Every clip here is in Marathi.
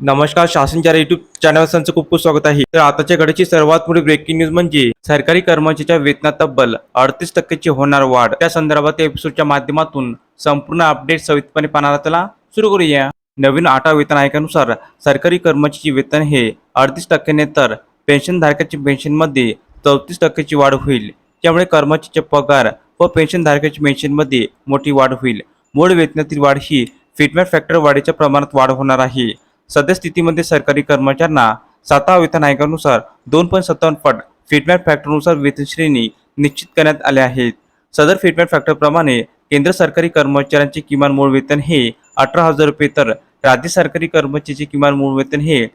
नमस्कार शासनच्या युट्यूब चॅनल खूप खूप स्वागत आहे. तर आताच्या घडीची सर्वात मोठी ब्रेकिंग न्यूज म्हणजे सरकारी कर्मचाऱ्याच्या वेतनात तब्बल अडतीस टक्क्याची होणार वाढ. त्या संदर्भात एपिसोडच्या माध्यमातून संपूर्ण अपडेट सवितपणे पाहणार त्याला सुरू करूया. नवीन आटा वेतन आयोगानुसार सरकारी कर्मचाऱ्याचे वेतन हे अडतीस टक्क्याने तर पेन्शनधारकाच्या पेन्शनमध्ये चौतीस टक्क्याची वाढ होईल. त्यामुळे कर्मचाऱ्याचे पगार व पेन्शनधारकाच्या पेन्शनमध्ये मोठी वाढ होईल. मूळ वेतनातील वाढ ही फिटमेंट फॅक्टर वाढीच्या प्रमाणात वाढ होणार आहे. सद्यस्थितीमध्ये सरकारी कर्मचाऱ्यांना सातवा वेतन आयोगानुसार दोन पॉईंट सत्तावन्न पट फीडबॅक फॅक्टरनुसार वेतन श्रेणी निश्चित करण्यात आल्या आहेत. सदर फीडबॅक फॅक्टरप्रमाणे केंद्र सरकारी कर्मचाऱ्यांचे किमान मूळ वेतन हे अठरा हजार रुपये तर राज्य सरकारी कर्मचाऱ्याचे किमान मूळ वेतन हे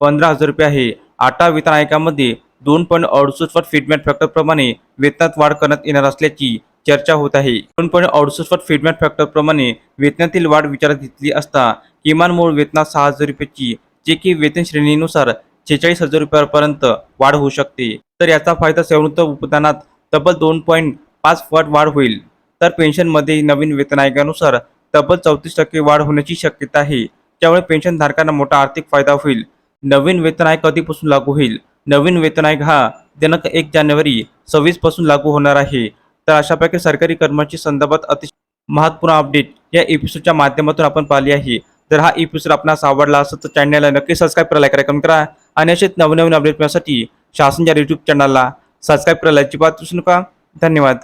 पंधरा हजार रुपये आहे. आठवा वेतन आयोगामध्ये दोन पॉईंट अडुसष्ट पट फीडबॅक फॅक्टरप्रमाणे वेतनात वाढ करण्यात येणार असल्याची चर्चा होत आहे. दोन पॉईंट अडुसष्ट पट फीडबॅक फॅक्टरप्रमाणे वेतनातील वाढ विचारात घेतली असता किमान मूळ वेतनात सहा हजार रुपयाची जे की वेतन श्रेणीनुसार शेहेचाळीस हजार रुपयापर्यंत वाढ होऊ शकते. तर याचा फायदा सेवानिवृत्त उपदानात तब्बल दोन पॉईंट पाच पट वाढ होईल. तर पेन्शनमध्ये नवीन वेतन आयोगानुसार तब्बल चौतीस टक्के वाढ होण्याची शक्यता आहे. त्यामुळे पेन्शनधारकांना मोठा आर्थिक फायदा होईल. नवीन वेतन आयोग कधीपासून लागू होईल? नवीन वेतन आयोग हा दिनांक एक जानेवारी सव्वीसपासून लागू होणार आहे. तर अशा प्रकारे सरकारी कर्मचारी संदर्भात अतिशय महत्त्वपूर्ण अपडेट या एपिसोडच्या माध्यमातून आपण पाहिली आहे. जर हा एपिसोड आपणास आवडला असेल तर चॅनलला नक्की सबस्क्राईब करायला कार्यक्रम करा करा. आणि असेच नवनवीन अपडेट मिळण्यासाठी शासनच्या यूट्यूब चॅनलला सबस्क्राईब करायला अजिबात विसरू नका. धन्यवाद.